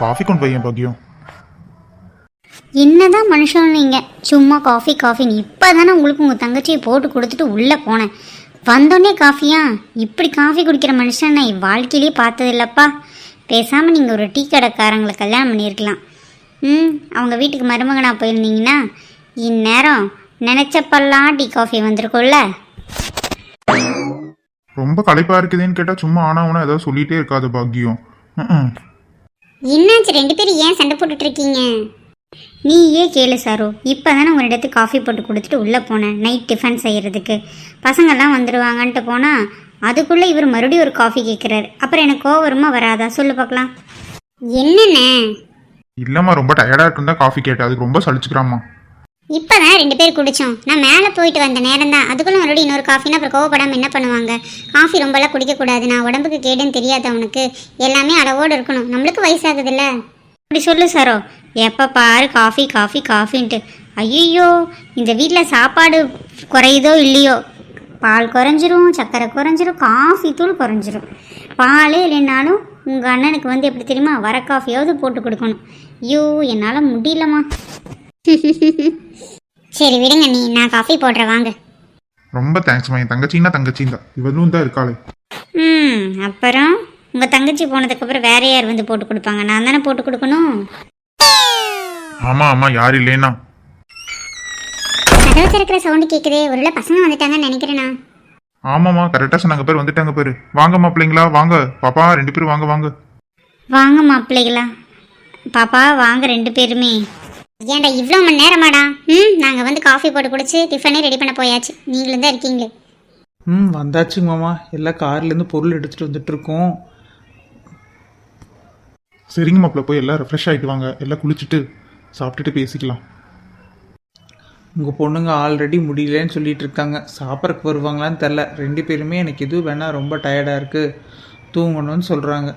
Coffee கொண்டு பையன் பாக்கியம். என்னதான் மனுஷன் நீங்க. சும்மா காஃபி காஃபின்னு இப்போ தானே உங்களுக்கு உங்கள் தங்கச்சியை போட்டு கொடுத்துட்டு உள்ளே போனேன். வந்தோடனே காஃபியா? இப்படி காஃபி குடிக்கிற மனுஷன் நான் என் வாழ்க்கையிலேயே பார்த்தது இல்லப்பா பேசாமல் நீங்கள் ஒரு டீ கடைக்காரங்களை கல்யாணம் பண்ணியிருக்கலாம். ம் அவங்க வீட்டுக்கு மருமகனாக போயிருந்தீங்கன்னா இந்நேரம் நினச்சப்பெல்லாம் டீ காஃபி வந்திருக்கும்ல? ரொம்ப களைப்பா இருக்குதுன்னு கேட்டா சும்மா ஆனாவனா ஏதாவது சொல்லிட்டே இருக்காது பாக்கியம். என்னாச்சு? ரெண்டு பேரும் ஏன் சண்டை போட்டுட்டு இருக்கீங்க நீ ஏன் கேளு சாரு. இப்போ தானே ஒரு இடத்துக்கு காஃபி போட்டு கொடுத்துட்டு உள்ளே போனேன். நைட் டிஃபன் செய்கிறதுக்கு பசங்கள்லாம் வந்துடுவாங்கன்ட்டு போனால் அதுக்குள்ளே இவர் மறுபடியும் ஒரு காஃபி கேட்குறாரு அப்புறம் எனக்கு கோவம் வருமா வராதா? சொல்லு பார்க்கலாம். என்னண்ணே? இல்லம்மா ரொம்ப டயர்டா இருக்குன்னு காஃபி கேட்டேன். அதுக்கு ரொம்ப சலிச்சுக்கிறாம்மா. இப்போ தான் ரெண்டு பேர் குடித்தோம் நான் மேலே போயிட்டு வந்த நேரம் தான் அதுக்குள்ளே மறுபடியும் இன்னொரு காஃபினா அப்புறம் கோவப்படாமல் என்ன பண்ணுவாங்க? காஃபி ரொம்பலாம் குடிக்கக்கூடாது. நான் உடம்புக்கு கேடுன்னு தெரியாது அவனுக்கு. எல்லாமே அளவோடு இருக்கணும். நம்மளுக்கு வயசாகுதுல்ல. அப்படி சொல்லு சரோ. எப்போ பாரு காஃபி காஃபி காஃபின்ட்டு ஐயோ இந்த வீட்டில் சாப்பாடு குறையுதோ இல்லையோ? பால் குறைஞ்சிரும் சர்க்கரை குறைஞ்சிரும் காஃபி தூள் குறைஞ்சிரும். பாலே இல்லைனாலும் உங்கள் அண்ணனுக்கு வந்து எப்படி தெரியுமா? வர காஃபியாவது போட்டு கொடுக்கணும். ஐயோ என்னால் முடியலம்மா. சரி விடுங்க நீ நான் காஃபி போடுறேன். வாங்க. ரொம்ப தேங்க்ஸ்மா என் தங்கச்சின்னா தங்கச்சின்னு தான் இவளும் தான் இருக்காளே. ம் அப்புறம்? உங்கள் தங்கச்சி போனதுக்கப்புறம் வேற யார் வந்து போட்டு கொடுப்பாங்க? நான் தானே போட்டு கொடுக்கணும்? ஆமா ஆமா. யார் இல்லைன்னா. கதவு திறக்கிற சவுண்டு கேட்குதே ஒருவேளை பசங்க வந்துட்டாங்கன்னு நினைக்கிறேண்ணா ஆமாம்மா. கரெக்டாக சொன்னாங்க பேர். வந்துட்டாங்க பேர். வாங்கம்மா பிள்ளைங்களா வாங்க. பாப்பா ரெண்டு பேரும் வாங்க வாங்க. வாங்க மாப்பிள்ளைகளா. பாப்பா வாங்க ரெண்டு பேருமே. ஏன்டா இவ்வளோ மணி நேரமாடா? ம் நாங்கள் வந்து காஃபி போட்டு குடிச்சு டிஃபனே ரெடி பண்ண போயாச்சு. நீங்களும் தான் இருக்கீங்களே. ம் வந்தாச்சுங்க மாமா. எல்லாம் கார்லேருந்து பொருள் எடுத்துகிட்டு வந்துட்டுருக்கோம் சரிங்க மாப்பிள்ள போய் எல்லாம் ரெஃப்ரெஷ் ஆகிட்டு வாங்க. எல்லாம் குளிச்சுட்டு சாப்பிட்டுட்டு பேசிக்கலாம். உங்கள் பொண்ணுங்க ஆல்ரெடி முடியலன்னு சொல்லிட்டு இருக்காங்க. சாப்பிட்றக்கு வருவாங்களான்னு தெரில ரெண்டு பேருமே எனக்கு எதுவும் வேணால் ரொம்ப டயர்டாக இருக்குது தூங்கணும்னு சொல்கிறாங்க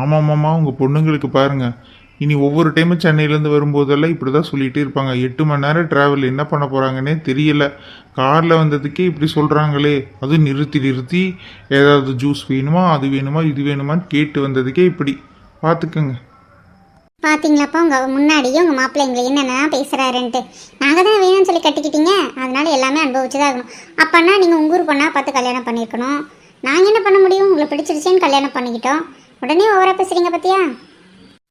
ஆமாம் மாமா உங்கள் பொண்ணுங்களுக்கு பாருங்கள் இனி ஒவ்வொரு டைமும் சென்னையிலேருந்து வரும்போதெல்லாம் இப்படி தான் சொல்லிகிட்டே இருப்பாங்க. எட்டு மணி நேரம் ட்ராவல் என்ன பண்ண போகிறாங்கன்னே தெரியல. காரில் வந்ததுக்கே இப்படி சொல்கிறாங்களே அதுவும் நிறுத்தி நிறுத்தி ஏதாவது ஜூஸ் வேணுமா அது வேணுமா இது வேணுமான்னு கேட்டு வந்ததுக்கே இப்படி. பார்த்துக்கோங்க பார்த்தீங்களாப்பா உங்கள் முன்னாடியே உங்கள் மாப்பிள்ளை எங்களை என்னென்ன பேசுகிறாருன்ட்டு நாங்கள் தான் வேணும்னு சொல்லி கட்டிக்கிட்டீங்க? அதனால எல்லாமே அனுபவிச்சு தான் ஆகணும். அப்போனா நீங்கள் உங்கள் ஊர் பார்த்து கல்யாணம் பண்ணியிருக்கணும். நாங்கள் என்ன பண்ண முடியும்? உங்களை பிடிச்சிருச்சேன்னு கல்யாணம் பண்ணிக்கிட்டோம். உடனே ஓவராக பேசுகிறீங்க பார்த்தியா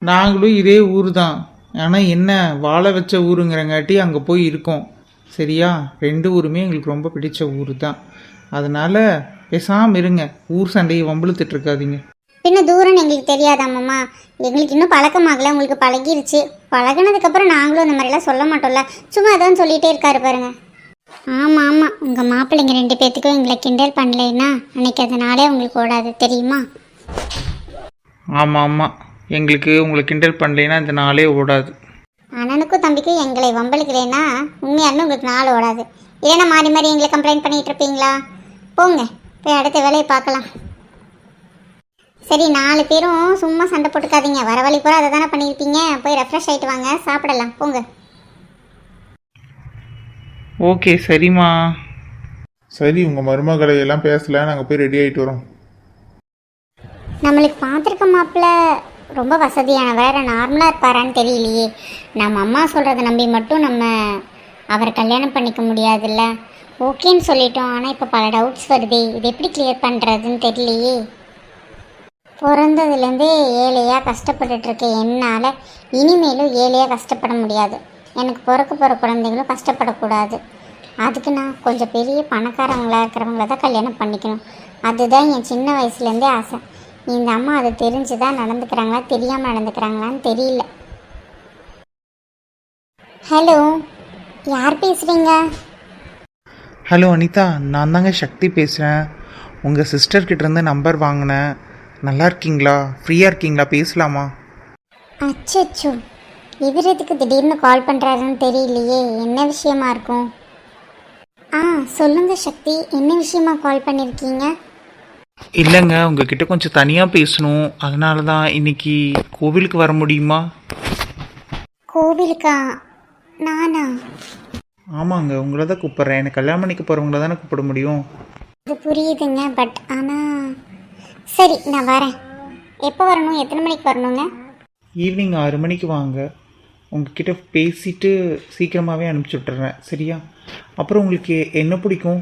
நாங்களும் இதே ஊர் தான் ஆனால் என்ன வாழ வச்ச ஊருங்கிறங்காட்டி அங்கே போய் இருக்கோம். சரியா? ரெண்டு ஊருமே எங்களுக்கு ரொம்ப பிடிச்ச ஊர் தான் அதனால் பேசாமல் இருங்க. ஊர் சண்டையை வம்பிழுத்துட்டு இருக்காதீங்க. பின்ன தூரம்னு எங்களுக்கு தெரியாதாம்மா எங்களுக்கு இன்னும் பழக்கமாகல உங்களுக்கு பழகிருச்சு. பழகுனதுக்கப்புறம் நாங்களும் இந்த மாதிரிலாம் சொல்ல மாட்டோம்ல. சும்மா அதான் சொல்லிகிட்டே இருக்காரு பாருங்க. ஆமாம் ஆமாம் உங்கள் மாப்பிள்ளைங்க ரெண்டு பேர்த்துக்கும் எங்களை கிண்டல் பண்ணலைன்னா அன்னைக்கு அதனாலே உங்களுக்கு ஓடாது. தெரியுமா? ஆமாம் ஆமாம் எங்களுக்கு உங்களை கிண்டல் பண்ணலைன்னா இந்த நாளே ஓடாது. அண்ணனுக்கும் தம்பிக்கும் எங்களை வம்பளிக்கலைன்னா உண்மையாலுமே உங்களுக்கு நாள் ஓடாது. இல்லைன்னா மாறி மாறி எங்களை கம்ப்ளைண்ட் பண்ணிட்டு இருப்பீங்களா? போங்க போய் அடுத்த வேலையை பார்க்கலாம். சரி நாலு பேரும் சும்மா சண்டை போட்டுக்காதீங்க. வர வழி பூரா அதை தானே பண்ணியிருப்பீங்க. போய் ரெஃப்ரெஷ் ஆகிட்டு வாங்க சாப்பிடலாம். போங்க. ஓகே சரிம்மா. சரி உங்கள் மருமகளை எல்லாம் பேசல. நாங்கள் போய் ரெடி ஆகிட்டு வரோம். நம்மளுக்கு பார்த்துருக்க மாப்பிள்ள ரொம்ப வசதியானவர் நார்மலாக இருப்பாரான்னு தெரியலையே. நம்ம அம்மா சொல்கிறத நம்பி மட்டும் நம்ம அவரை கல்யாணம் பண்ணிக்க முடியாதுல்ல? ஓகேன்னு சொல்லிட்டோம் ஆனால் இப்போ பல டவுட்ஸ் வருதே. இது எப்படி கிளியர் பண்ணுறதுன்னு தெரியலையே. பிறந்ததுலேருந்தே ஏழையாக கஷ்டப்பட்டுட்ருக்க என்னால் இனிமேலும் ஏழையாக கஷ்டப்பட முடியாது. எனக்கு பிறக்க போகிற குழந்தைங்களும் கஷ்டப்படக்கூடாது. அதுக்கு நான் கொஞ்சம் பெரிய பணக்காரவங்களாக இருக்கிறவங்கள தான் கல்யாணம் பண்ணிக்கணும். அதுதான் என் சின்ன வயசுலேருந்தே ஆசை. இந்த அம்மா அது தெரிஞ்சு தான் நடந்துக்கிறாங்களா தெரியாமல் நடந்துக்கிறாங்களான்னு தெரியல. ஹலோ யார் பேசுகிறீங்க ஹலோ அனிதா நான் தாங்க சக்தி பேசுகிறேன் உங்கள் சிஸ்டர்கிட்ட இருந்து நம்பர் வாங்கினேன். நல்லா இருக்கீங்களா? ஃப்ரீயாக இருக்கீங்களா? பேசலாமா? அச்சச்சோ இவர் எதுக்கு திடீர்னு கால் பண்ணுறாருன்னு தெரியலையே. என்ன விஷயமா இருக்கும்? ஆ சொல்லுங்க சக்தி என்ன விஷயமா கால் பண்ணியிருக்கீங்க இல்லைங்க உங்ககிட்ட கொஞ்சம் தனியாக பேசணும். அதனால தான் இன்னைக்கு கோவிலுக்கு வர முடியுமா? கோவிலுக்கா? நானா? ஆமாங்க உங்களை தான் கூப்பிட்றேன். எனக்கு கல்யாணம் பண்ணிக்க போகிறவங்கள தானே கூப்பிட முடியும்? அது புரியுதுங்க பட் ஆனால் சரி நான் வரேன். எப்போ வரணும்? எத்தனை மணிக்கு வரணுங்க? ஈவினிங் ஆறு மணிக்கு வாங்க. உங்ககிட்ட பேசிட்டு சீக்கிரமாகவே அனுப்பிச்சி விட்டுறேன். சரியா? அப்புறம் உங்களுக்கு என்ன பிடிக்கும்?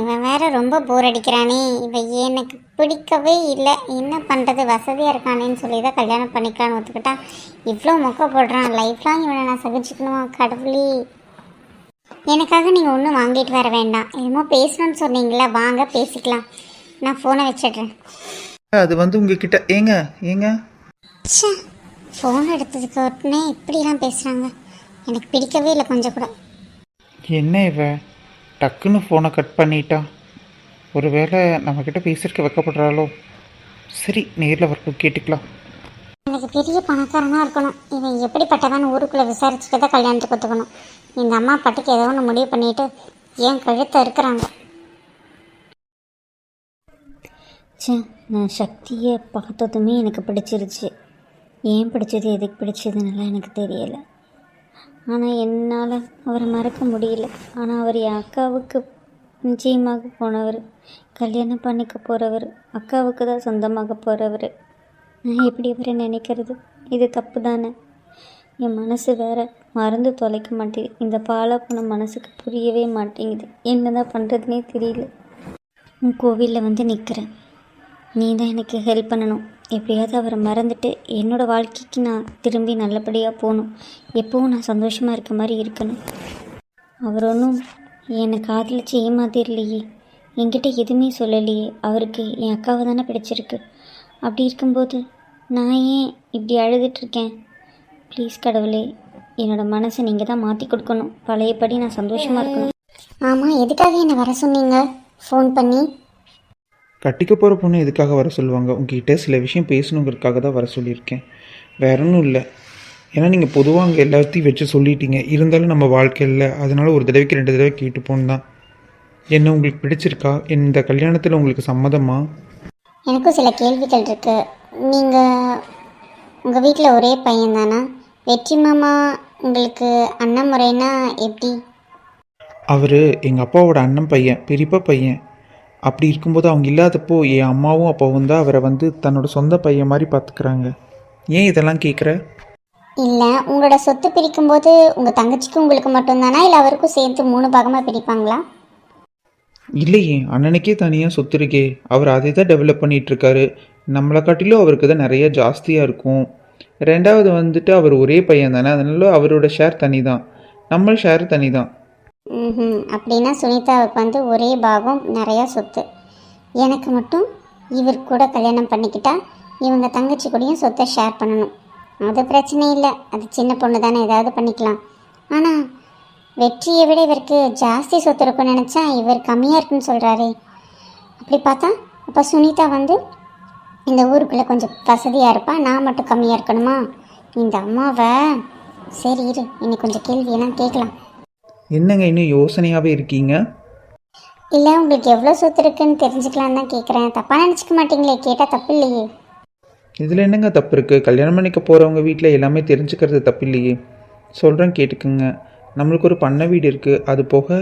இவன் வேற ரொம்ப போர் அடிக்கிறானே. இவன் எனக்கு பிடிக்கவே இல்லை. என்ன பண்ணுறது வசதியாக இருக்கானேன்னு சொல்லி தான் கல்யாணம் பண்ணிக்கலான்னு ஒத்துக்கிட்டா. இவ்வளோ மொக்க போடுறான். லைஃப்லாம் இவனை நான் சகிச்சுக்கணுமா? கடவுளே. எனக்காக நீங்கள் ஒன்றும் வாங்கிட்டு வர வேண்டாம். என்னமோ பேசணும்னு சொன்னீங்களே வாங்க பேசிக்கலாம். நான் ஃபோனை வச்சிடுறேன். அது வந்து உங்ககிட்ட. ஏங்க? ஏங்க? ச்சே. ஃபோன் எடுத்ததுக்கு உடனே இப்படிலாம் பேசுகிறாங்க எனக்கு பிடிக்கவே இல்லை கொஞ்சம் கூட. என்ன இவ டக்குன்னு ஃபோனை கட் பண்ணிட்டா. ஒருவேளை நம்மக்கிட்ட பேசுறதுக்கு வைக்கப்படுறாளோ? சரி நேரில் வரப்போ கேட்டுக்கலாம். எனக்கு பெரிய பணக்காரனாக இருக்கணும். இவன் எப்படிப்பட்டவன் ஊருக்குள்ளே விசாரிச்சுட்டு தான் கல்யாணத்துக்கு ஒத்துக்கணும் இந்த அம்மா பாட்டுக்கு ஏதோ ஒன்று முடிவு பண்ணிட்டு ஏன் கழுத்தை இருக்கிறாங்க ச்சே நான் சக்தியை பார்த்ததுமே எனக்கு பிடிச்சிருச்சு. ஏன் பிடிச்சது எதுக்கு பிடிச்சதுன்னெல்லாம் எனக்கு தெரியலை. ஆனால் என்னால் அவரை மறக்க முடியல. ஆனால் அவர் என் அக்காவுக்கு நிச்சயமாக போனவர். கல்யாணம் பண்ணிக்க போகிறவர் அக்காவுக்கு தான் சொந்தமாக போகிறவர் நான் எப்படி அவரை நினைக்கிறது? இது தப்பு தானே? என் மனசு வேற மறந்து தொலைக்க மாட்டேங்குது. இந்த பாலா போன மனசுக்கு புரியவே மாட்டேங்குது. என்ன தான் பண்ணுறதுனே தெரியல. உன் கோவிலில் வந்து நிற்கிறேன் நீ தான் எனக்கு ஹெல்ப் பண்ணணும். எப்படியாவது அவரை மறந்துட்டு என்னோடய வாழ்க்கைக்கு நான் திரும்பி நல்லபடியாக போகணும். எப்போவும் நான் சந்தோஷமாக இருக்க மாதிரி இருக்கணும். அவர் ஒன்றும் என்னை காதலிச்சு ஏமாத்திரலையே. என்கிட்ட எதுவுமே சொல்லலையே. அவருக்கு என் அக்காவை தானே பிடிச்சிருக்கு. அப்படி இருக்கும்போது நான் ஏன் இப்படி அழுதுட்ருக்கேன் ப்ளீஸ் கடவுளே என்னோடய மனசை நீங்கள் தான் மாற்றி கொடுக்கணும். பழையபடி நான் சந்தோஷமாக இருக்கணும். ஆமாம் எதுக்காக என்னை வர சொன்னீங்க? ஃபோன் பண்ணி. கட்டிக்க போகிற பொண்ணு எதுக்காக வர சொல்லுவாங்க? உங்ககிட்ட சில விஷயம் பேசணுங்கிறதுக்காக தான் வர சொல்லியிருக்கேன். வேற ஒன்றும் இல்லை. ஏன்னா நீங்கள் பொதுவாக அங்கே எல்லாத்தையும் வச்சு சொல்லிட்டீங்க. இருந்தாலும் நம்ம வாழ்க்கையில் அதனால ஒரு தடவைக்கு ரெண்டு தடவை கேட்டு போன்னு தான். என்ன உங்களுக்கு பிடிச்சிருக்கா? இந்த கல்யாணத்தில் உங்களுக்கு சம்மதமா? எனக்கும் சில கேள்விகள் இருக்கு. நீங்கள் உங்கள் வீட்டில் ஒரே பையன் தானா? வெற்றி மாமா உங்களுக்கு அண்ணன் முறைனா எப்படி? அவர் எங்கள் அப்பாவோட அண்ணன் பையன் பெரியப்பா பையன். அப்படி இருக்கும்போது அவங்க இல்லாதப்போ என் அம்மாவும் அப்பாவும் தான் அவரை வந்து தன்னோட சொந்த பையன் மாதிரி பார்த்துக்கிறாங்க. ஏன் இதெல்லாம் கேட்குற? இல்லை உங்களோட சொத்து பிரிக்கும்போது உங்கள் தங்கச்சிக்கும் உங்களுக்கு மட்டும்தானா? இல்லை அவருக்கும் சேர்த்து மூணு பாகமாக பிரிப்பாங்களா? இல்லையே அண்ணனுக்கே தனியாக சொத்து இருக்கே. அவர் அதை தான் டெவலப் பண்ணிட்டு இருக்காரு. நம்மளை காட்டிலும் அவருக்கு தான் நிறைய ஜாஸ்தியாக இருக்கும். ரெண்டாவது வந்துட்டு அவர் ஒரே பையன் தானே அதனால அவரோட ஷேர் தனி தான் நம்ம ஷேர் தனி தான் ம் அப்படின்னா சுனிதாவுக்கு வந்து ஒரே பாகம் நிறையா சொத்து. எனக்கு மட்டும் இவர் கூட கல்யாணம் பண்ணிக்கிட்டா இவங்க தங்கச்சி கூடயும் சொத்தை ஷேர் பண்ணணும். அது பிரச்சனை இல்லை. அது சின்ன பொண்ணு தானே ஏதாவது பண்ணிக்கலாம். ஆனால் வெற்றியை விட இவருக்கு ஜாஸ்தி சொத்து இருக்குன்னு நினச்சா இவர் கம்மியாக இருக்குன்னு சொல்கிறாரே அப்படி பார்த்தா அப்போ சுனிதா வந்து இந்த ஊருக்குள்ளே கொஞ்சம் வசதியாக இருப்பா நான் மட்டும் கம்மியாக இருக்கணுமா? இந்த அம்மாவை? சரி இரு இன்னைக்கு கொஞ்சம் கேள்வியெல்லாம் கேட்கலாம். என்னங்க இன்னும் யோசனையாகவே இருக்கீங்க? இல்லை உங்களுக்கு எவ்வளோ சொத்து இருக்குன்னு தெரிஞ்சுக்கலாம் தான் கேட்குறேன் தப்பாக நினச்சிக்க மாட்டீங்களே கேட்டால் தப்பு இல்லையே. இதில் என்னங்க தப்பு இருக்குது கல்யாணம் பண்ணிக்க போகிறவங்க வீட்டில் எல்லாமே தெரிஞ்சுக்கிறது தப்பு இல்லையே. சொல்கிறேன் கேட்டுக்குங்க. நம்மளுக்கு ஒரு பண்ணை வீடு இருக்குது அது போக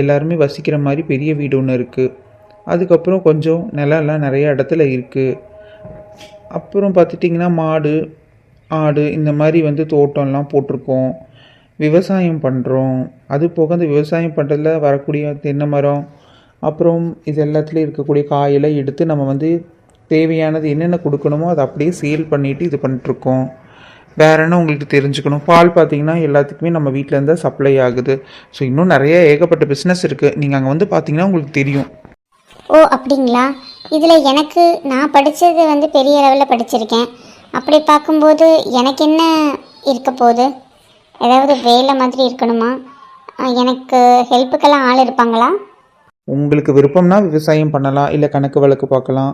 எல்லாருமே வசிக்கிற மாதிரி பெரிய வீடு ஒன்று இருக்குது அதுக்கப்புறம் கொஞ்சம் நிலம்லாம் நிறைய இடத்துல இருக்குது அப்புறம் பார்த்துட்டிங்கன்னா மாடு ஆடு இந்த மாதிரி வந்து தோட்டம்லாம் போட்டிருக்கோம். விவசாயம் பண்ணுறோம் அது போக அந்த விவசாயம் பண்ணுறதுல வரக்கூடிய தென்னை மரம் அப்புறம் இது எல்லாத்துலேயும் இருக்கக்கூடிய காயெல்லாம் எடுத்து நம்ம வந்து தேவையானது என்னென்ன கொடுக்கணுமோ அதை அப்படியே சேல் பண்ணிவிட்டு இது பண்ணிட்டுருக்கோம். வேற என்ன உங்களுக்கு தெரிஞ்சுக்கணும்? பால் பார்த்தீங்கன்னா எல்லாத்துக்குமே நம்ம வீட்டிலேருந்து சப்ளை ஆகுது. ஸோ இன்னும் நிறைய ஏகப்பட்ட பிஸ்னஸ் இருக்குது நீங்கள் அங்கே வந்து பார்த்தீங்கன்னா உங்களுக்கு தெரியும். ஓ அப்படிங்களா? இதில் எனக்கு நான் படித்தது வந்து பெரிய அளவில் படிச்சிருக்கேன். அப்படி பார்க்கும்போது எனக்கு என்ன இருக்க போகுது? ஏதாவது வேலை மாதிரி இருக்கணுமா? எனக்கு ஹெல்ப்புக்கெல்லாம் ஆள் இருப்பாங்களா? உங்களுக்கு விருப்பம்னா விவசாயம் பண்ணலாம் இல்லை கணக்கு வழக்கு பார்க்கலாம்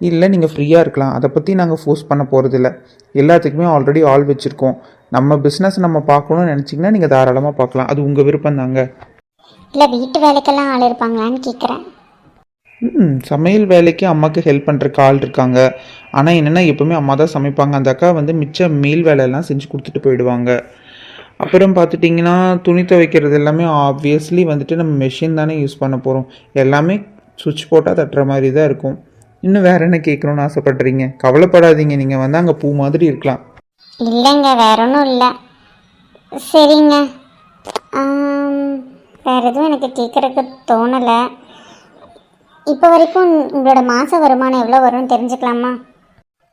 இல்லை நீங்கள் ஃப்ரீயாக இருக்கலாம். அதை பற்றி நாங்கள் ஃபோர்ஸ் பண்ண போகிறதில்ல எல்லாத்துக்குமே ஆல்ரெடி ஆள் வச்சுருக்கோம். நம்ம பிஸ்னஸ் நம்ம பார்க்கணும்னு நினச்சிங்கன்னா நீங்கள் தாராளமாக பார்க்கலாம். அது உங்கள் விருப்பம் தாங்க. இல்லை வீட்டு வேலைக்கெல்லாம் ஆள் இருப்பாங்களான்னு கேட்குறேன் ம் சமையல் வேலைக்கு அம்மாவுக்கு ஹெல்ப் பண்ணுறக்கு ஆள் இருக்காங்க. ஆனால் என்னென்னா எப்போவுமே அம்மா தான் சமைப்பாங்க. அந்த அக்கா வந்து மிச்ச மீல் வேலையெல்லாம் செஞ்சு கொடுத்துட்டு போயிடுவாங்க. அப்புறம் பார்த்துட்டிங்கன்னா துணி துவைக்கிறது எல்லாமே ஆப்வியஸ்லி வந்துட்டு நம்ம மெஷின் தானே யூஸ் பண்ண போகிறோம் எல்லாமே சுவிட்ச் போட்டால் தட்டுற மாதிரி தான் இருக்கும். இன்னும் வேற என்ன கேட்கணும்னு ஆசைப்படுறீங்க? கவலைப்படாதீங்க. நீங்கள் வந்து அங்கே பூ மாதிரி இருக்கலாம். இல்லைங்க வேற ஒன்றும் இல்லை. சரிங்க. வேற எதுவும் எனக்கு கேட்குறதுக்கு தோணலை. இப்போ வரைக்கும் உங்களோட மாத வருமானம் எவ்வளோ வரும்னு தெரிஞ்சுக்கலாமா?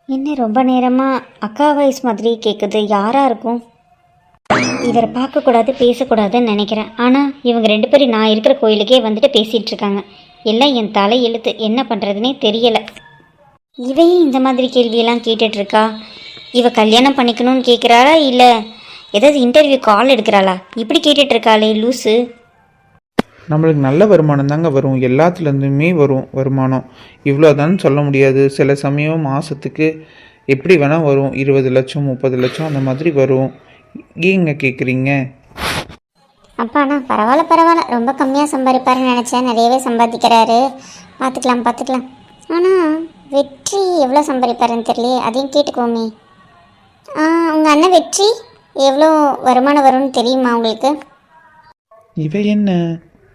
என்ன ரொம்ப நேரமாக அக்கா வயசு மாதிரி கேட்குது யாராக இருக்கும்? இவரை பார்க்கக்கூடாது பேசக்கூடாதுன்னு நினைக்கிறேன். ஆனால் இவங்க ரெண்டு பேரும் நான் இருக்கிற கோயிலுக்கே வந்துட்டு பேசிகிட்டு இருக்காங்க எல்லாம் என் தலை எழுத்து என்ன பண்ணுறதுனே தெரியலை. இவையே இந்த மாதிரி கேள்வியெல்லாம் கேட்டுட்ருக்கா? இவ கல்யாணம் பண்ணிக்கணும்னு கேட்குறாளா இல்லை ஏதாவது இன்டர்வியூ கால் எடுக்கிறாளா? இப்படி கேட்டுட்ருக்காளே லூஸு நம்மளுக்கு நல்ல வருமானம் தாங்க வரும். எல்லாத்துலேருந்துமே வரும் வருமானம். இவ்வளோதான்னு சொல்ல முடியாது. சில சமயம் மாதத்துக்கு எப்படி வேணால் வரும். இருபது லட்சம் முப்பது லட்சம் அந்த மாதிரி வரும். ஏங்க கேட்குறீங்க அப்பாண்ணா பரவாயில்ல பரவாயில்ல. ரொம்ப கம்மியாக சம்பாதிப்பாருன்னு நினச்சேன். நிறையவே சம்பாதிக்கிறாரு. பார்த்துக்கலாம் பார்த்துக்கலாம் ஆனால் வெற்றி எவ்வளோ சம்பாதிப்பாருன்னு தெரியலையே. அதையும் கேட்டுக்கோமே உங்கள் அண்ணன் வெற்றி எவ்வளோ வருமானம் வரும்னு தெரியுமா உங்களுக்கு? இவ என்ன?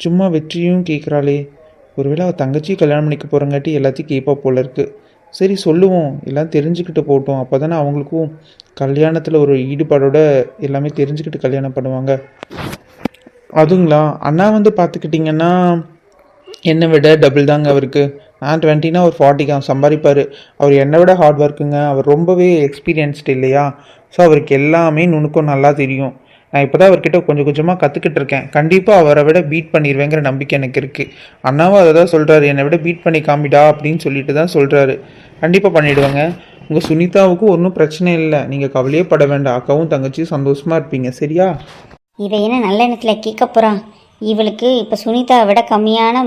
சும்மா வெற்றியும் கேட்குறாளே ஒருவேளை அவள் தங்கச்சி கல்யாணம் பண்ணிக்க போகிறங்காட்டி எல்லாத்தையும் கேட்பா போல இருக்கு. சரி சொல்லுவோம். எல்லாம் தெரிஞ்சுக்கிட்டு போட்டோம். அப்போ தானே அவங்களுக்கும் கல்யாணத்தில் ஒரு ஈடுபாடோட எல்லாமே தெரிஞ்சுக்கிட்டு கல்யாணம் பண்ணுவாங்க. அதுங்களா? அண்ணா வந்து பார்த்துக்கிட்டிங்கன்னா என்னை விட டபுள் தாங்க அவருக்கு. நான் டுவெண்ட்டினா அவர் ஃபார்ட்டிக்கு சம்பாதிப்பார். அவர் என்னை விட ஹார்ட் ஒர்க்குங்க அவர் ரொம்பவே எக்ஸ்பீரியன்ஸ்டு இல்லையா? ஸோ அவருக்கு எல்லாமே நுணுக்கம் நல்லா தெரியும். நான் இப்போ தான் அவர்கிட்ட கொஞ்சம் கொஞ்சமாக கற்றுக்கிட்டு இருக்கேன். கண்டிப்பாக அவரை விட பீட் பண்ணிடுவேங்கிற நம்பிக்கை எனக்கு இருக்குது அண்ணாவும் அதை தான் சொல்கிறாரு என்னை விட பீட் பண்ணி காமிடா அப்படின்னு சொல்லிட்டு தான் சொல்கிறாரு கண்டிப்பாக பண்ணிவிடுவேங்க உங்கள் சுனிதாவுக்கும் ஒன்றும் பிரச்சனை இல்லை. நீங்கள் கவலையே பட வேண்டாம். அக்காவும் தங்கச்சியும் சந்தோஷமாக இருப்பீங்க. சரியா? இவ என்ன நல்ல எண்ணத்தில் கேட்க போகிறான் இவளுக்கு இப்போ சுனிதாவை விட கம்மியான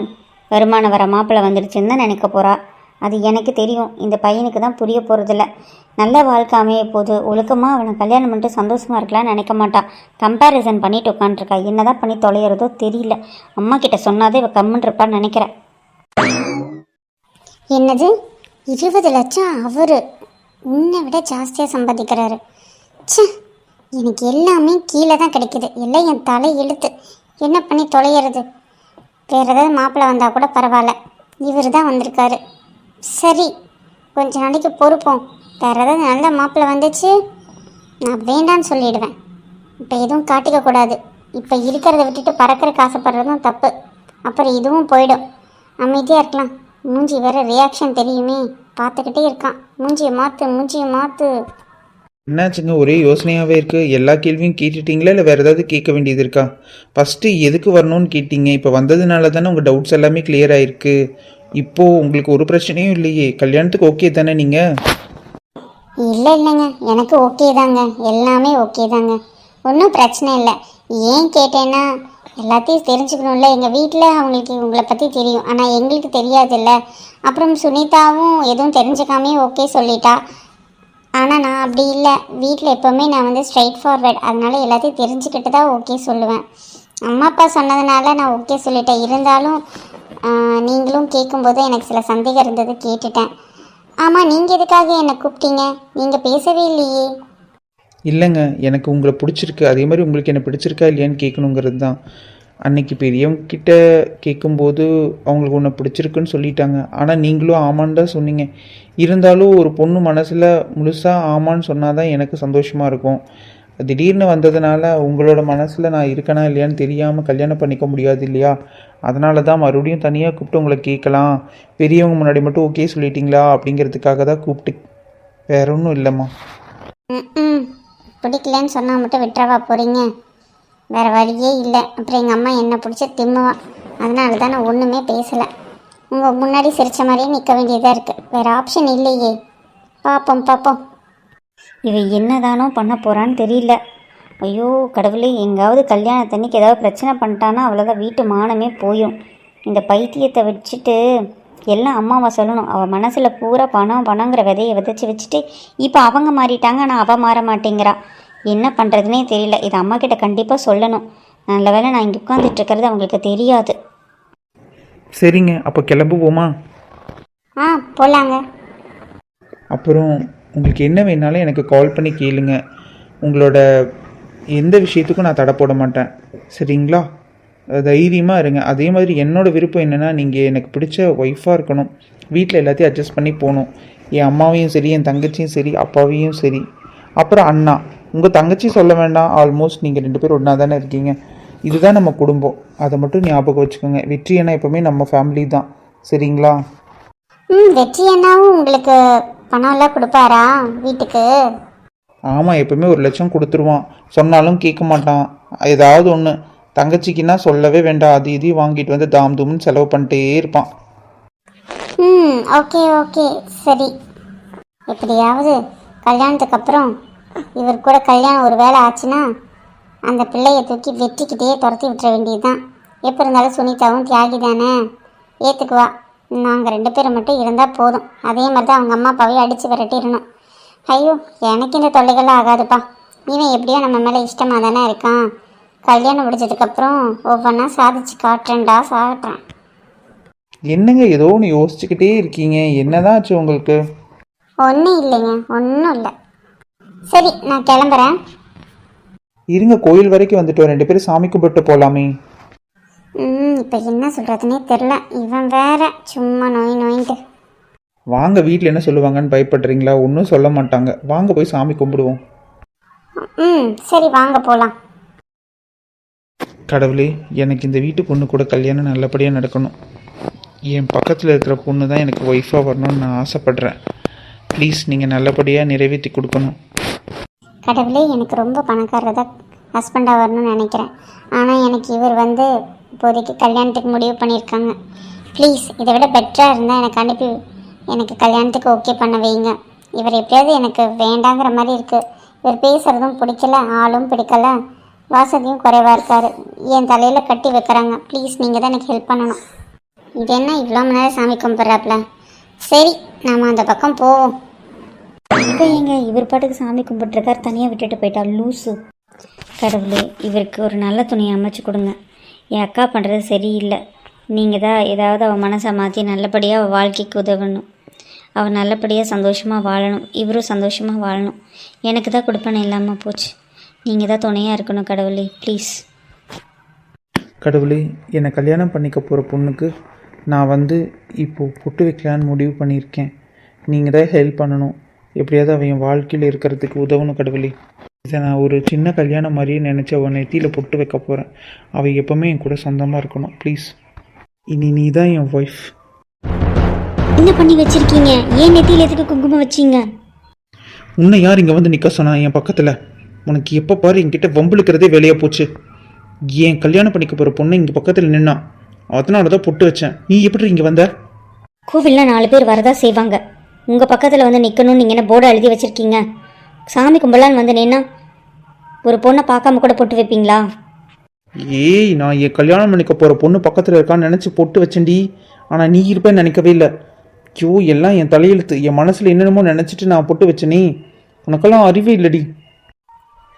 வருமானம் வர மாப்பிள்ளை வந்துடுச்சுன்னு தான் நினைக்க போகிறா அது எனக்கு தெரியும். இந்த பையனுக்கு தான் புரிய போகிறதில்ல நல்ல வாழ்க்கை அமைய போது ஒழுக்கமாக அவனை கல்யாணம் பண்ணிட்டு சந்தோஷமாக இருக்கலாம்னு நினைக்க மாட்டான். கம்பேரிசன் பண்ணிட்டு உட்காந்துருக்கா என்னதான் பண்ணி தொலைகிறதோ தெரியல. அம்மா கிட்ட சொன்னாதே இவள் கம்முன்னு இருப்பான்னு நினைக்கிறேன் என்னது? இருபது லட்சம் அவர். உன்னை விட ஜாஸ்தியாக சம்பாதிக்கிறாரு. ச்சே! எனக்கு எல்லாமே கீழே தான் கிடைக்குது. எல்லாம் என் தலை எழுத்து என்ன பண்ணி தொலைகிறது வேறு ஏதாவது மாப்பிள்ளை வந்தால் கூட பரவாயில்ல. இவர் தான் வந்திருக்காரு. சரி கொஞ்ச நாளைக்கு பொறுப்போம். வேறு ஏதாவது நல்ல மாப்பிள்ளை வந்துச்சு நான் வேண்டான்னு சொல்லிடுவேன். இப்போ எதுவும் காட்டிக்கக்கூடாது இப்போ இருக்கிறத விட்டுட்டு பறக்கிறக்கு ஆசைப்படுறதும் தப்பு. அப்புறம் இதுவும் போயிடும். அமைதியாக இருக்கலாம். மூஞ்சி வேற ரியாக்ஷன் தெரியுமே. பார்த்துக்கிட்டே இருக்கான். மூஞ்சியை மாற்று மூஞ்சியை மாற்று என்னாச்சுங்க ஒரே யோசனையாகவே இருக்குது எல்லா கேள்வியும் கேட்டுட்டீங்களா? இல்லை வேறு ஏதாவது கேட்க வேண்டியது இருக்கா? ஃபஸ்ட்டு எதுக்கு வரணும்னு கேட்டீங்க? இப்போ வந்ததுனால தானே உங்கள் டவுட்ஸ் எல்லாமே கிளியர் ஆகிருக்கு இப்போது உங்களுக்கு ஒரு பிரச்சனையும் இல்லையே. கல்யாணத்துக்கு ஓகே தானே நீங்கள் இல்லை இல்லைங்க. எனக்கு ஓகே தாங்க. எல்லாமே ஓகே தாங்க. ஒன்றும் பிரச்சனை இல்லை. ஏன் கேட்டேன்னா எல்லாத்தையும் தெரிஞ்சுக்கணும்ல. எங்கள் வீட்டில் அவங்களுக்கு உங்களை பற்றி தெரியும். ஆனால் எங்களுக்கு தெரியாதுல்ல. அப்புறம் சுனிதாவும் எதுவும் தெரிஞ்சுக்காமே ஓகே சொல்லிட்டா. ஆனால் நான் அப்படி இல்லை. வீட்டில் எப்போவுமே நான் வந்து ஸ்ட்ரைட் ஃபார்வர்ட் அதனால எல்லாத்தையும் தெரிஞ்சுக்கிட்டு தான் ஓகே சொல்லுவேன். அம்மா அப்பா சொன்னதுனால நான் ஓகே சொல்லிட்டேன். இருந்தாலும் நீங்களும் கேட்கும்போது எனக்கு சில சந்தேகம் இருந்தது கேட்டுட்டேன். ஆமாம் நீங்கள் எதுக்காக என்னை கூப்பிட்டீங்க? நீங்கள் பேசவே இல்லையே. இல்லைங்க எனக்கு உங்களை பிடிச்சிருக்கு. அதே மாதிரி உங்களுக்கு என்ன பிடிச்சிருக்கா இல்லையான்னு கேட்கணுங்கிறது தான். அன்னைக்கு பெரியவங்கிட்ட கேட்கும்போது அவங்களுக்கு ஒன்று பிடிச்சிருக்குன்னு சொல்லிட்டாங்க. ஆனால் நீங்களும் ஆமான்னு தான் சொன்னீங்க. இருந்தாலும் ஒரு பொண்ணு மனசில் முழுசாக ஆமான்னு சொன்னால் தான் எனக்கு சந்தோஷமாக இருக்கும். திடீர்னு வந்ததுனால உங்களோட மனசில் நான் இருக்கனா இல்லையான்னு தெரியாமல் கல்யாணம் பண்ணிக்க முடியாது இல்லையா? அதனால தான் மறுபடியும் தனியாக கூப்பிட்டு உங்களை கேட்கலாம். பெரியவங்க முன்னாடி மட்டும் ஓகே சொல்லிட்டீங்களா? அப்படிங்கிறதுக்காக தான் கூப்பிட்டு. வேற ஒன்றும் இல்லைம்மா. ம் பிடிக்கலன்னு சொன்னால் மட்டும் விட்டுறவா போகிறீங்க வேறு வழியே இல்லை. அப்புறம் எங்கள் அம்மா என்னை பிடிச்சி திம்முவா. அதனால தான் நான் ஒன்றுமே பேசலை. உங்கள் முன்னாடி சிரிச்ச மாதிரியே நிற்க வேண்டியதாக இருக்குது வேறு ஆப்ஷன் இல்லையே. பார்ப்போம் பார்ப்போம் இவ என்னதானோ பண்ண போறான்னு தெரியல. ஐயோ கடவுளே எங்காவது கல்யாணத்தன்னைக்கு ஏதாவது பிரச்சனை பண்ணிட்டானா அவ்வளோதான் வீட்டு மானமே போயும் இந்த பைத்தியத்தை வச்சுட்டு எல்லாம் அம்மாவை சொல்லணும். அவள் மனசில் பூரா பணம் பணங்கிற விதையை விதைச்சி வச்சுட்டு இப்போ அவங்க மாறிட்டாங்க ஆனால் அவள் மாற மாட்டேங்கிறா. என்ன பண்ணுறதுனே தெரியல. இது அம்மா கிட்ட கண்டிப்பாக சொல்லணும். நல்ல வேளை நான் இங்கே உட்காந்துட்டு இருக்கிறது அவங்களுக்கு தெரியாது. சரிங்க. அப்போ கிளம்புவோமா? ஆ போகலாங்க அப்புறம் உங்களுக்கு என்ன வேணாலும் எனக்கு கால் பண்ணி கேளுங்க. உங்களோட எந்த விஷயத்துக்கும் நான் தடை போட மாட்டேன். சரிங்களா? தைரியமாக இருங்க. அதே மாதிரி என்னோட விருப்பம் என்னென்னா நீங்கள் எனக்கு பிடிச்ச ஒய்ஃபாக இருக்கணும். வீட்டில் எல்லாத்தையும் அட்ஜஸ்ட் பண்ணி போகணும். என் அம்மாவையும் சரி என் தங்கச்சியும் சரி அப்பாவையும் சரி. அப்புறம் அண்ணா. உங்கள் தங்கச்சி சொல்ல வேண்டாம். ஆல்மோஸ்ட் நீங்கள் ரெண்டு பேரும் ஒன்றா தானே இருக்கீங்க. இதுதான் நம்ம குடும்பம். அதை மட்டும் ஞாபகம் வச்சுக்கோங்க. வெற்றி அண்ணா எப்போவுமே நம்ம ஃபேமிலி தான். சரிங்களா? ம் வெற்றி அண்ணாவும் உங்களுக்கு பணம்லாம் கொடுப்பாரா வீட்டுக்கு? ஆமாம் எப்பவுமே ஒரு லட்சம் கொடுத்துருவான். சொன்னாலும் கேட்க மாட்டான். ஏதாவது ஒன்று தங்கச்சிக்குன்னா சொல்லவே வேண்டாம். அது இது வாங்கிட்டு வந்து தாம் தூம்னு செலவு பண்ணிட்டே இருப்பான். ம் ஓகே ஓகே. சரி. எப்படியாவது கல்யாணத்துக்கு அப்புறம் இவர் கூட கல்யாணம் ஒரு வேளை ஆச்சுன்னா அந்த பிள்ளையை தூக்கி வெட்டிக்கிட்டே துரத்தி விட்டுற வேண்டியதுதான். எப்போ இருந்தாலும் சுனிதாவும் தியாகி தானே? ஏற்றுக்குவா நாங்கள் ரெண்டு பேரும் மட்டும் இருந்தால் போதும். அதே மாதிரி தான் அவங்க அம்மா அப்பாவையும் அடித்து விரட்டிடணும். ஐயோ எனக்கு இந்த தொல்லைகள்லாம் ஆகாதுப்பா. இவன் எப்படியோ நம்ம மேலே இஷ்டமாக தானே இருக்கான். கல்யாணம் முடிஞ்சதுக்கப்புறம் ஒவ்வொன்றா சாதிச்சு காட்டுறேன்டா சாட்டுறேன் என்னங்க ஏதோ ஒன்று யோசிச்சுக்கிட்டே இருக்கீங்க. என்னதான் ஆச்சு உங்களுக்கு? ஒன்றும் இல்லைங்க ஒன்றும் இல்லை. சரி நான் கிளம்புறேன். இருங்க கோயில் வரைக்கும் வந்துட்டோம் ரெண்டு பேரும் சாமி கும்பிட்டு போகலாமே ம் இப்போ என்ன சொல்கிறதுனே தெரில இவன் வேற சும்மா நோய் நோயின்ட்டு. வாங்க வீட்டில் என்ன சொல்லுவாங்கன்னு பயப்படுறீங்களா? ஒன்றும் சொல்ல மாட்டாங்க. வாங்க போய் சாமி கும்பிடுவோம். ம் சரி வாங்க போகலாம் கடவுளே எனக்கு இந்த வீட்டு பொண்ணு கூட கல்யாணம் நல்லபடியாக நடக்கணும். என் பக்கத்தில் இருக்கிற பொண்ணு தான் எனக்கு ஒய்ஃபாக வரணும்னு நான் ஆசைப்பட்றேன். ப்ளீஸ் நீங்கள் நல்லபடியாக நிறைவேற்றி கொடுக்கணும். கடவுளே எனக்கு ரொம்ப பணக்காரர் தான் ஹஸ்பண்டாக வரணும்னு நினைக்கிறேன். ஆனால் எனக்கு இவர் வந்து இப்போதைக்கு கல்யாணத்துக்கு முடிவு பண்ணியிருக்காங்க. ப்ளீஸ் இதை விட பெட்டராக இருந்தால் எனக்கு அனுப்பி எனக்கு கல்யாணத்துக்கு ஓகே பண்ண வைங்க. இவர் எப்படியாவது எனக்கு வேண்டாங்கிற மாதிரி இருக்குது இவர் பேசுகிறதும் பிடிக்கல ஆளும் பிடிக்கல. வாசதியும் குறைவாக இருக்கார். என் தலையில் கட்டி வைக்கிறாங்க. ப்ளீஸ் நீங்கள் தான் எனக்கு ஹெல்ப் பண்ணணும். இது என்ன இவ்வளோ மணி நேரம் சாமி கும்பிட்றாப்புல? சரி நாம் அந்த பக்கம் போவோம். இப்போ எங்க? இவர் பாட்டுக்கு சாமி கும்பிட்டுருக்கார். தனியாக விட்டுட்டு போயிட்டா லூசு. கடவுளே இவருக்கு ஒரு நல்ல துணியை அமைச்சு கொடுங்க. என் அக்கா பண்ணுறது சரியில்லை. நீங்கள் தான் ஏதாவது அவள் மனசை மாற்றி நல்லபடியாக அவள் வாழ்க்கைக்கு உதவணும். அவள் நல்லபடியாக சந்தோஷமாக வாழணும். இவரும் சந்தோஷமாக வாழணும். எனக்கு தான் கொடுப்பனை இல்லாமல் போச்சு. நீங்கள் தான் துணையாக இருக்கணும் கடவுளே. ப்ளீஸ் கடவுளே என்னை கல்யாணம் பண்ணிக்க போகிற பொண்ணுக்கு நான் வந்து இப்போது பொட்டு வைக்கலான்னு முடிவு பண்ணியிருக்கேன். நீங்கள் தான் ஹெல்ப் பண்ணணும். எப்படியாவது அவன் என் வாழ்க்கையில் இருக்கிறதுக்கு உதவணும் கடவுளே. இதை நான் ஒரு சின்ன கல்யாணம் மாதிரியே நினச்சி அவன் நெத்தியில் பொட்டு வைக்க போகிறேன் அவள் எப்போவுமே என் கூட சொந்தமாக இருக்கணும். ப்ளீஸ் இனி நீ தான் என் ஒய்ஃப் என்ன பண்ணி வச்சிருக்கீங்க? ஏன் நெத்தியில் எதுக்கு குங்குமம் வச்சீங்க? உன்னை யார் இங்கே வந்து நிற்க சொன்னா என் பக்கத்தில்? உனக்கு எப்போ பாரு என்கிட்ட வம்பிழுக்கிறதே வேலையாக போச்சு. ஏன் கல்யாணம் பண்ணிக்க போகிற பொண்ணு இங்கே பக்கத்தில் நின்னா. அதனால தான் பொட்டு வச்சேன். நீ எப்படி இங்கே வந்த? கோவிலில் நாலு பேர் வரதா செய்வாங்க. உங்கள் பக்கத்தில் வந்து நிற்கணும்னு நீங்கள் என்ன போர்டை எழுதி வச்சுருக்கீங்க? சாமி கும்பலான்னு வந்து நின்னா ஒரு பொண்ணை பார்க்காம கூட போட்டு வைப்பீங்களா? ஏய் நான் என் கல்யாணம் பண்ணிக்க போகிற பொண்ணு பக்கத்தில் இருக்கான்னு நினச்சி பொட்டு வச்சேன்டி. ஆனால் நீ இருப்பேன்னு நினைக்கவே இல்லை. ஐயோ எல்லாம் என் தலையெழுத்து என் மனசில் என்னென்னமோ நினச்சிட்டு நான் பொட்டு வச்சேனே. உனக்கெல்லாம் அறிவே இல்லடி.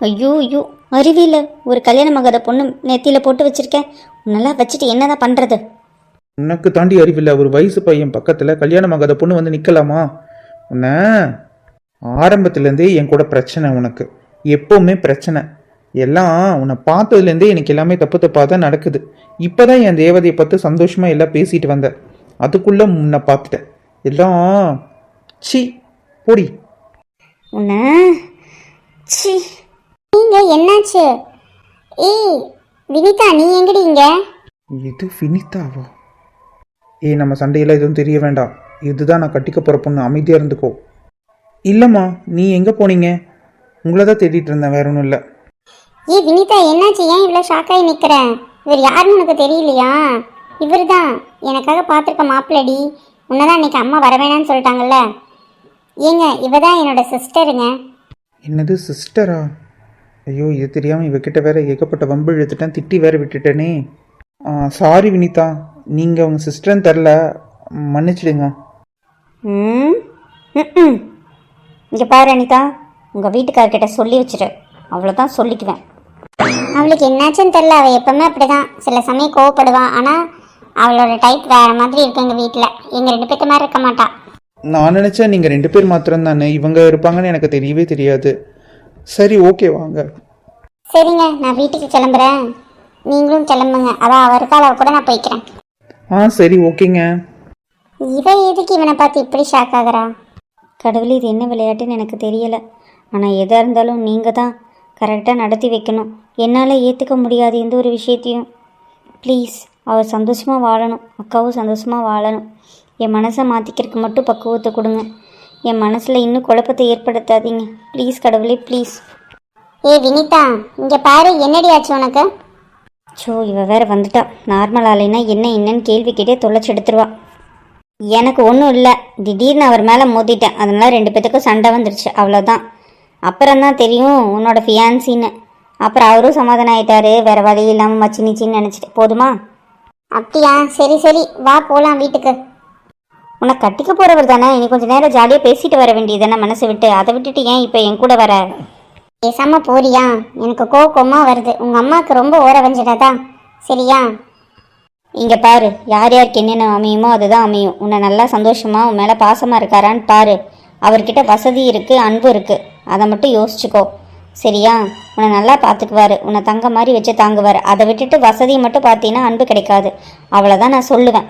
ஐயோ ஐயோ அறிவியல ஒரு கல்யாணம் ஆகாத பொண்ணு நெத்தியில் போட்டு வச்சிருக்கேன். நல்லா வச்சுட்டு என்னதான் பண்ணுறது உனக்கு தாண்டி அறிவில்லை ஒரு வயசு பையன் பக்கத்தில் கல்யாணம் ஆகாத பொண்ணு வந்து நிற்கலாமா உன்னை? ஆரம்பத்துலேருந்தே என் கூட பிரச்சனை உனக்கு. எப்போவுமே பிரச்சனை. எல்லாம் உன்னை பார்த்ததுலேருந்தே எனக்கு எல்லாமே தப்பு தப்பாக தான் நடக்குது. இப்போ தான் என் தேவதையை பார்த்து சந்தோஷமாக எல்லாம் பேசிட்டு வந்தேன். அதுக்குள்ளே முன்ன பார்த்துட்டேன். எல்லாம் சி பொடி. உன்னை சி. நீங்க என்னாச்சு? ஏய் வினிதா நீ எங்கடி இங்க? இது வினிதாவா? ஏய் நம்ம சண்டையெல்லாம் எதுவும் தெரிய வேண்டாம். இதுதான் நான் கட்டிக்க போகிற பொண்ணு. அமைதியாக இருந்துக்கோ. இல்லைம்மா நீ எங்கே போனீங்க? உங்களை தான் தேடிட்டு இருந்தேன் வேற ஒன்றும் இல்லை. ஏய் வினிதா என்னாச்சு? ஏன் இவ்வளோ ஷாக்காகி நிற்கிற இவர் யாருன்னு உனக்கு தெரியலையா? இவர் தான் எனக்காக பார்த்துருக்க மாப்பிள்ளடி. உன்னதான் இன்னைக்கு அம்மா வர வேணாம்னு சொல்லிட்டாங்கல்ல? ஏங்க இவ தான் என்னோட சிஸ்டருங்க என்னது சிஸ்டரா ஐயோ இது தெரியாமல் இவகிட்ட வேற ஏகப்பட்ட வம்பு இழுத்துட்டேன் திட்டி வேற விட்டுட்டேனே. சாரி வினிதா. நீங்கள் உங்கள் சிஸ்டர்னு தெரில. மன்னிச்சிடுங்க. ம் ம் இங்கே பாரு அனிதா. உங்கள் வீட்டுக்காரர்கிட்ட சொல்லி வச்சிரு. அவ்வளோதான் சொல்லிக்குவேன். அவளுக்கு என்னாச்சுன்னு தெரில. அவள் எப்பவுமே அப்படிதான். சில சமயம் கோவப்படுவா. ஆனால் அவளோட டைப் வேற மாதிரி இருக்கு எங்கள் வீட்டில் எங்கள் ரெண்டு பேர்த்த மாதிரி இருக்க மாட்டா. நான் நினச்சேன் நீங்கள் ரெண்டு பேர் மாத்திரம் தானே இவங்க இருப்பாங்கன்னு எனக்கு தெரியவே தெரியாது. சரி ஓகே வாங்க. சரிங்க நான் வீட்டுக்கு கிளம்புறேன். நீங்களும் கிளம்புங்க. அதான் அவர் இருக்கால கூட நான் போய்க்கிறேன். ஆ சரி ஓகேங்க இவ எதுக்கு இவனை பார்த்து இப்படி ஷாக் ஆகுறா? கடவுளே இது என்ன விளையாட்டுன்னு எனக்கு தெரியலை. ஆனால் எதாக இருந்தாலும் நீங்கள் தான் கரெக்டாக நடத்தி வைக்கணும். என்னால் ஏற்றுக்க முடியாது எந்த ஒரு விஷயத்தையும். ப்ளீஸ் அவள் சந்தோஷமாக வாழணும். அக்காவும் சந்தோஷமாக வாழணும். என் மனசை மாற்றிக்கிறதுக்கு மட்டும் பக்குவத்தை கொடுங்க. என் மனசில் இன்னும் குழப்பத்தை ஏற்படுத்தாதீங்க. ப்ளீஸ் கடவுளே ப்ளீஸ் ஏ வினிதா இங்க பாரு என்னடி ஆச்சு உனக்கு? ஸோ இவ வேற வந்துட்டா. நார்மல் ஆலைனா என்ன என்னன்னு கேள்வி கேட்டே தொலைச்சி எடுத்துருவா. எனக்கு ஒன்றும் இல்லை. திடீர்னு அவர் மேலே மோதிட்டேன். அதனால ரெண்டு பேத்துக்கும் சண்டை வந்துடுச்சு அவ்வளோதான் அப்புறம் தான் தெரியும் உன்னோட ஃபியான்சின்னு அப்புறம் அவரும் சமாதானம் ஆயிட்டாரு. வேற வழி இல்லாமல் மச்சி நிச்சின்னு நினச்சிட்டு. போதுமா? அப்படியா? சரி சரி. வா போகலாம் வீட்டுக்கு. உன்னை கட்டிக்க போகிறவர் தானே? நீ கொஞ்சம் நேரம் ஜாலியாக பேசிட்டு வர வேண்டியது தானே மனசை விட்டு? அதை விட்டுட்டு ஏன் இப்போ என் கூட வர? பேசாமல் போறியா? எனக்கு கோவமா வருது. உங்கள் அம்மாவுக்கு ரொம்ப ஓர வஞ்சிடாதா சரியா? இங்கே பாரு. யார் யாருக்கு என்னென்ன அமையுமோ அதுதான் அமையும். உன்னை நல்லா சந்தோஷமாக உன் மேலே பாசமாக இருக்காரான்னு பாரு. அவர்கிட்ட வசதி இருக்குது அன்பு இருக்குது அதை மட்டும் யோசிச்சுக்கோ. சரியா? உன்னை நல்லா பார்த்துக்குவாரு. உன்னை தங்க மாதிரி வச்சு தாங்குவார். அதை விட்டுட்டு வசதியை மட்டும் பார்த்தீங்கன்னா அன்பு கிடைக்காது. அவ்வளோதான் நான் சொல்லுவேன்.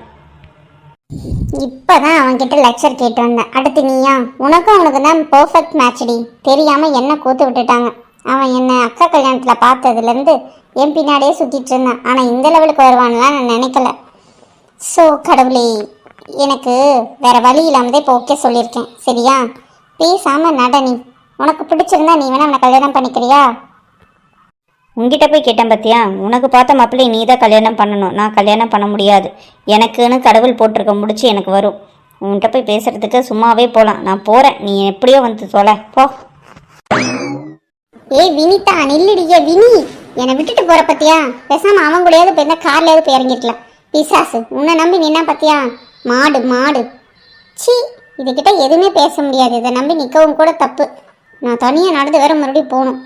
இப்போதான் அவன்கிட்ட லெக்சர் கேட்டு வந்தேன். அடுத்து நீயா? உனக்கும் அவனுக்கு தான் பர்ஃபெக்ட் மேட்ச்டி தெரியாமல் என்ன கூத்து விட்டுட்டாங்க. அவன் என்னை அக்கா கல்யாணத்தில் பார்த்ததுலேருந்து என் பின்னாடியே சுற்றிட்டு இருந்தான். ஆனால் இந்த லெவலுக்கு வருவான்லாம் நான் நினைக்கல. ஸோ கடவுளே எனக்கு வேறு வழி இல்லாமதே இப்போ ஓகே சொல்லியிருக்கேன். சரியா? பேசாமல் நட நீ. உனக்கு பிடிச்சிருந்தா நீ வேணா அவனை கல்யாணம் பண்ணிக்கிறியா? உங்ககிட்ட போய் கேட்டேன் பார்த்தியா உனக்கு பார்த்த மாப்பிள்ளை நீ தான் கல்யாணம் பண்ணணும். நான் கல்யாணம் பண்ண முடியாது. எனக்குன்னு கடவுள் போட்டிருக்க முடிச்சு எனக்கு வரும். உன்கிட்ட போய் பேசுறதுக்கு சும்மாவே போகலாம் நான் போகிறேன் நீ எப்படியோ வந்து தொலை. போ. ஏய் வினிதா நில்லுடியே வினி என்னை விட்டுட்டு போற பத்தியா? பேசாம அவன் கூடயாவது போயிருந்தா கார்லயாவது போய் இறங்கிருக்கலாம். பிசாசு. உன்னை நம்பி நின்னா பத்தியா? மாடு மாடு. சி இதுகிட்ட எதுவுமே பேச முடியாது. இதை நம்பி நிற்கவும் கூட தப்பு. நான் தனியாக நடந்து வேற மறுபடியும் போகணும்.